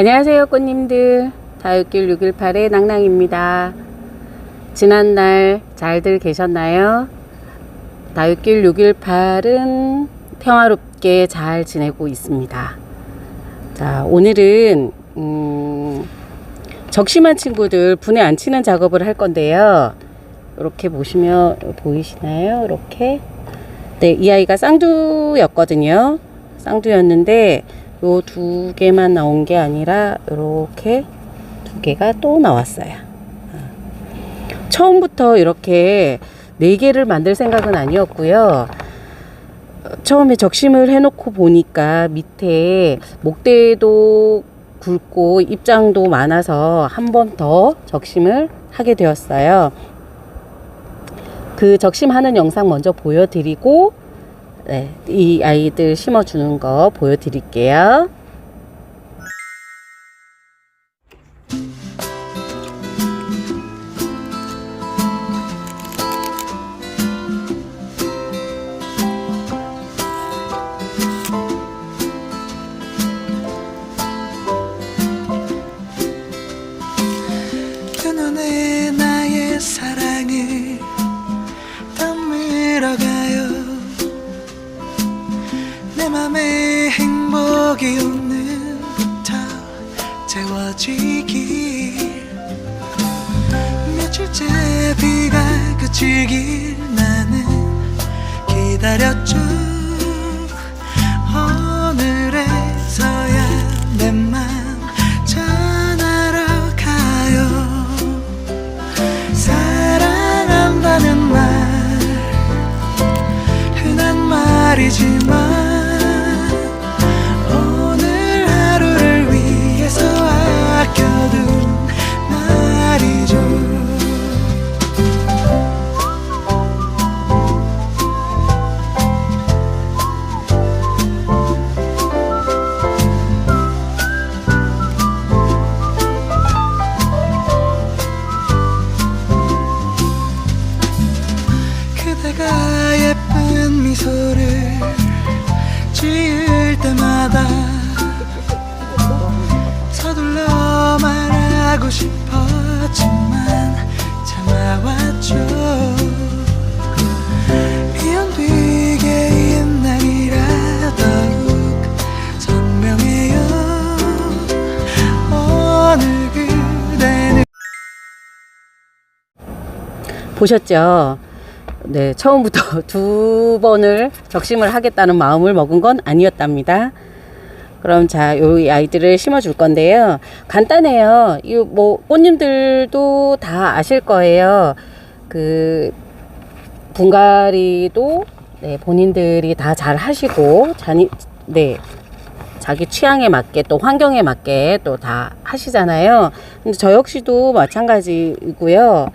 안녕하세요 꽃님들 다육길 618의 낭낭입니다 지난날 잘들 계셨나요? 다육길 618은 평화롭게 잘 지내고 있습니다 자 오늘은 음, 적심한 친구들 분에 안 치는 작업을 할 건데요 이렇게 보시면 보이시나요? 이렇게 네, 이 아이가 쌍두였거든요. 쌍두였는데 요 두 개만 나온 게 아니라 이렇게 두 개가 또 나왔어요. 어. 처음부터 이렇게 네 개를 만들 생각은 아니었고요. 어, 처음에 적심을 해놓고 보니까 밑에 목대도 굵고 입장도 많아서 한 번 더 적심을 하게 되었어요. 그 적심하는 영상 먼저 보여드리고 네, 이 아이들 심어주는 거 보여드릴게요. feel 보셨죠? 네, 처음부터 두 번을 적심을 하겠다는 마음을 먹은 건 아니었답니다. 그럼 자, 요 아이들을 심어 줄 건데요. 간단해요. 이 뭐 꽃님들도 다 아실 거예요. 그 분갈이도 네, 본인들이 다 잘 하시고 자니 네. 자기 취향에 맞게 또 환경에 맞게 또 다 하시잖아요. 근데 저 역시도 마찬가지이고요.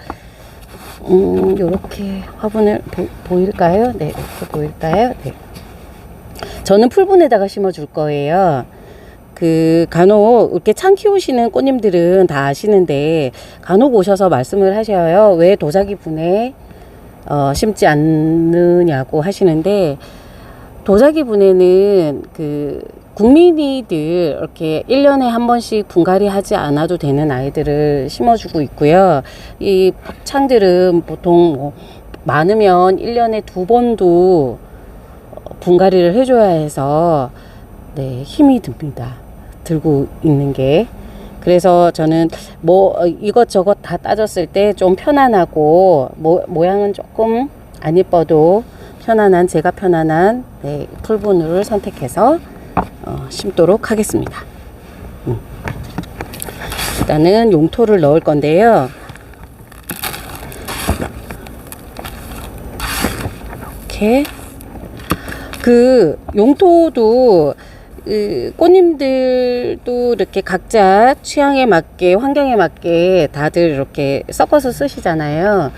음, 요렇게 화분을 보, 보일까요? 네, 이렇게 보일까요? 네. 저는 풀분에다가 심어 줄 거예요. 그 간혹 이렇게 창 키우시는 꽃님들은 다 아시는데 간혹 오셔서 말씀을 하셔요. 왜 도자기 분에 어, 심지 않느냐고 하시는데 도자기 분에는 그 국민이들 이렇게 1년에 한 번씩 분갈이 하지 않아도 되는 아이들을 심어주고 있고요. 이 창들은 보통 뭐 많으면 1년에 두 번도 분갈이를 해줘야 해서 네, 힘이 듭니다. 들고 있는 게. 그래서 저는 뭐 어, 이것저것 다 따졌을 때 좀 편안하고 모, 모양은 조금 안 예뻐도 편안한 제가 편안한 네, 풀분을 선택해서 어, 심도록 하겠습니다. 음. 일단은 용토를 넣을 건데요. 이렇게 그 용토도 그 꽃님들도 이렇게 각자 취향에 맞게 환경에 맞게 다들 이렇게 섞어서 쓰시잖아요.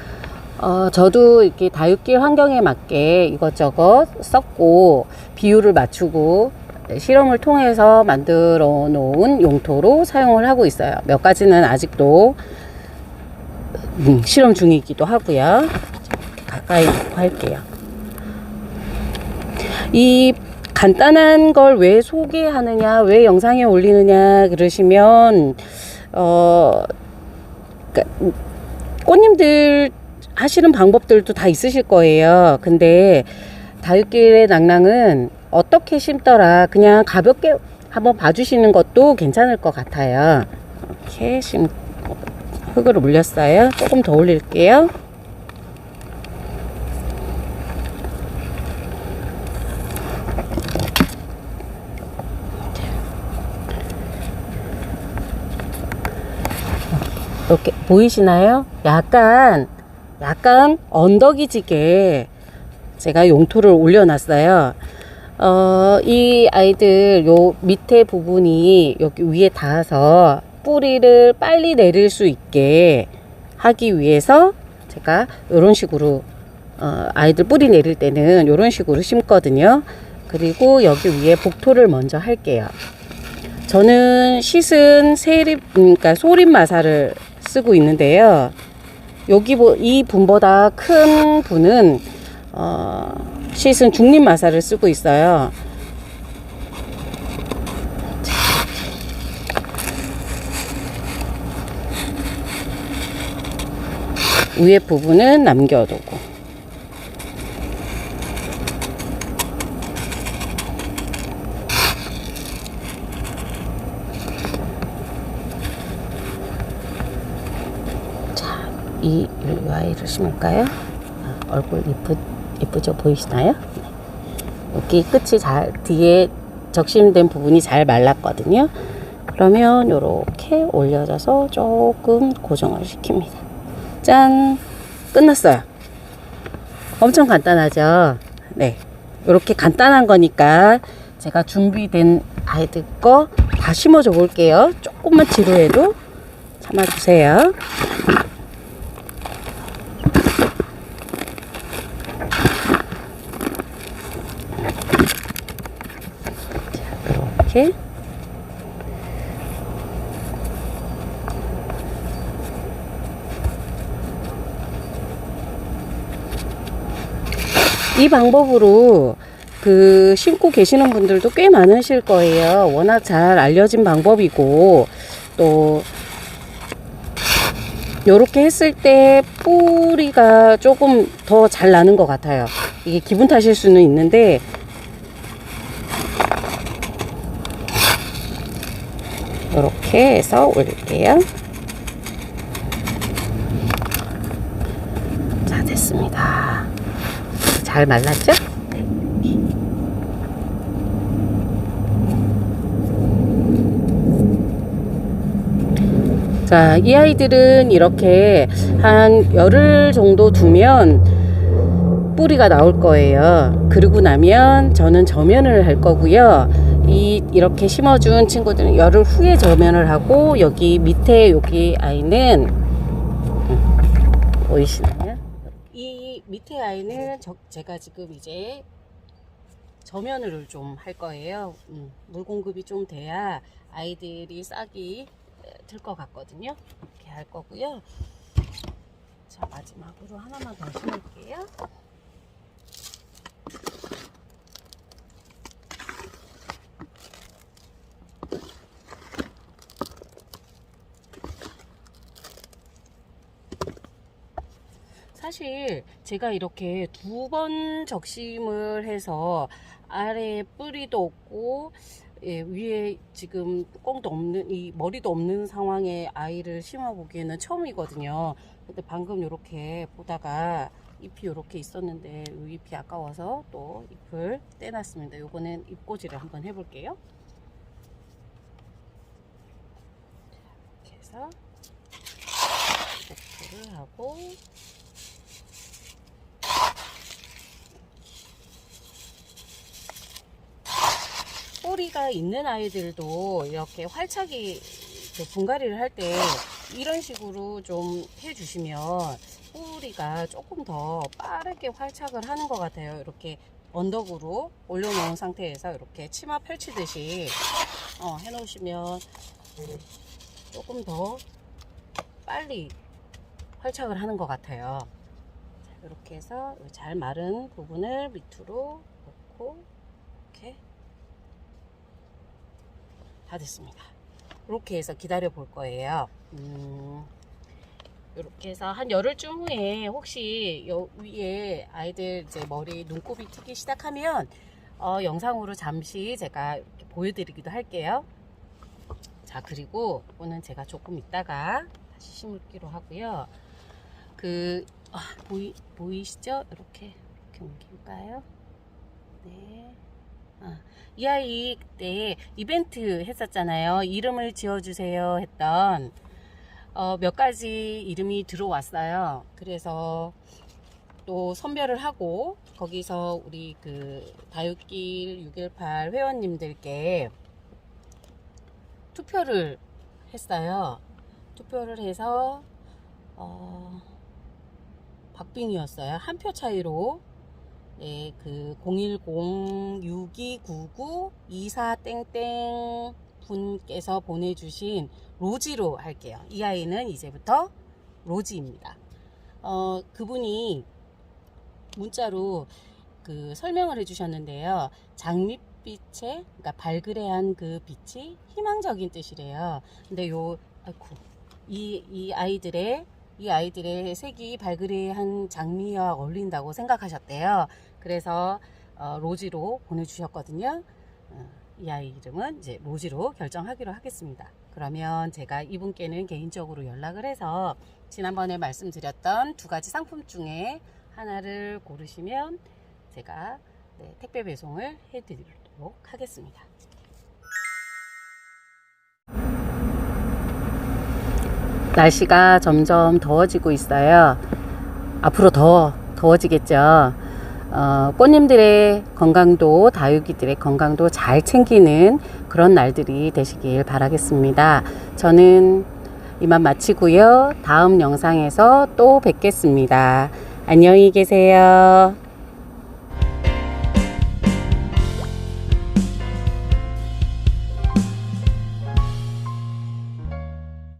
어, 저도 이렇게 다육길 환경에 맞게 이것저것 섞고 비율을 맞추고 실험을 통해서 만들어 놓은 용토로 사용을 하고 있어요. 몇 가지는 아직도 음, 실험 중이기도 하고요. 자, 가까이 놓고 할게요. 이 간단한 걸 왜 소개하느냐, 왜 영상에 올리느냐 그러시면 어 그러니까 꽃님들 하시는 방법들도 다 있으실 거예요. 근데 다육길의 낭낭은 어떻게 심더라 그냥 가볍게 한번 봐주시는 것도 괜찮을 것 같아요. 이렇게 심 흙을 올렸어요. 조금 더 올릴게요. 이렇게 보이시나요? 약간 약간 언덕이 지게 제가 용토를 올려놨어요. 어, 이 아이들 요 밑에 부분이 여기 위에 닿아서 뿌리를 빨리 내릴 수 있게 하기 위해서 제가 이런 식으로 어, 아이들 뿌리 내릴 때는 이런 식으로 심거든요. 그리고 여기 위에 복토를 먼저 할게요. 저는 씻은 세립, 음, 그러니까 소립 마사를 쓰고 있는데요. 여기 뭐, 이 분보다 큰 분은 어, 씻은 중립 마사를 쓰고 있어요. 위에 부분은 남겨두고 자, 이, 이 아이를 심을까요? 아, 얼굴 이쁘, 이쁘죠? 보이시나요? 네. 여기 끝이 잘, 뒤에 적심된 부분이 잘 말랐거든요. 그러면 이렇게 올려져서 조금 고정을 시킵니다. 짠! 끝났어요. 엄청 간단하죠? 네. 이렇게 간단한 거니까 제가 준비된 아이들 거 다 심어줘 볼게요. 조금만 지루해도 참아주세요. 이렇게 이 방법으로 그 심고 계시는 분들도 꽤 많으실 거예요. 워낙 잘 알려진 방법이고 또 요렇게 했을 때 뿌리가 조금 더 잘 나는 것 같아요. 이게 기분 탓일 수는 있는데 이렇게 해서 올릴게요. 자, 됐습니다. 잘 말랐죠? 네. 자, 이 아이들은 이렇게 한 열흘 정도 두면 뿌리가 나올 거예요. 그러고 나면 저는 저면을 할 거고요. 이 이렇게 심어준 친구들은 열흘 후에 저면을 하고 여기 밑에 여기 아이는 음, 보이시나요? 이 밑에 아이는 저, 제가 지금 이제 저면을 좀 할 거예요. 음, 물 공급이 좀 돼야 아이들이 싹이 들 것 같거든요. 이렇게 할 거고요. 자 마지막으로 하나만 더 심을게요. 사실 제가 이렇게 두 번 적심을 해서 아래에 뿌리도 없고 예, 위에 지금 뚜껑도 없는 이 머리도 없는 상황에 아이를 심어 보기에는 처음이거든요. 근데 방금 이렇게 보다가 잎이 이렇게 있었는데 이 잎이 아까워서 또 잎을 떼놨습니다. 요거는 잎꽂이를 한번 해볼게요. 이렇게 해서 이렇게를 하고 뿌리가 있는 아이들도 이렇게 그 분갈이를 할 때 이런 식으로 좀 해주시면 뿌리가 조금 더 빠르게 활착을 하는 것 같아요. 이렇게 언덕으로 올려놓은 상태에서 이렇게 치마 펼치듯이 어, 해놓으시면 조금 더 빨리 활착을 하는 것 같아요. 자, 이렇게 해서 잘 마른 부분을 밑으로 놓고 이렇게 다 됐습니다. 이렇게 해서 기다려 볼 거예요. 음, 이렇게 해서 한 열흘쯤 후에 혹시 여 위에 아이들 이제 머리 눈곱이 튀기 시작하면 어, 영상으로 잠시 제가 보여드리기도 할게요. 자 그리고 이거는 제가 조금 있다가 다시 심을기로 하고요. 그 아, 보이 보이시죠? 이렇게 이렇게 옮길까요? 네. 아, 이 아이 그때 이벤트 했었잖아요. 이름을 지어주세요 했던 어, 몇 가지 이름이 들어왔어요. 그래서 또 선별을 하고 거기서 우리 그 다육길 618 회원님들께 투표를 했어요. 투표를 해서 어, 박빙이었어요. 한 표 차이로 네, 그 010-6299-24땡땡 분께서 보내주신 로지로 할게요. 이 아이는 이제부터 로지입니다. 어, 그분이 문자로 그 설명을 해주셨는데요. 장밋빛의, 그러니까 발그레한 그 빛이 희망적인 뜻이래요. 근데 요, 아이쿠, 이, 이 아이들의 이 아이들의 색이 발그레한 장미와 어울린다고 생각하셨대요. 그래서 어, 로지로 보내주셨거든요. 어, 이 아이 이름은 이제 로지로 결정하기로 하겠습니다. 그러면 제가 이분께는 개인적으로 연락을 해서 지난번에 말씀드렸던 두 가지 상품 중에 하나를 고르시면 제가 네, 택배 배송을 해드리도록 하겠습니다. 날씨가 점점 더워지고 있어요. 앞으로 더 더워지겠죠. 어, 꽃님들의 건강도 다육이들의 건강도 잘 챙기는 그런 날들이 되시길 바라겠습니다. 저는 이만 마치고요. 다음 영상에서 또 뵙겠습니다. 안녕히 계세요.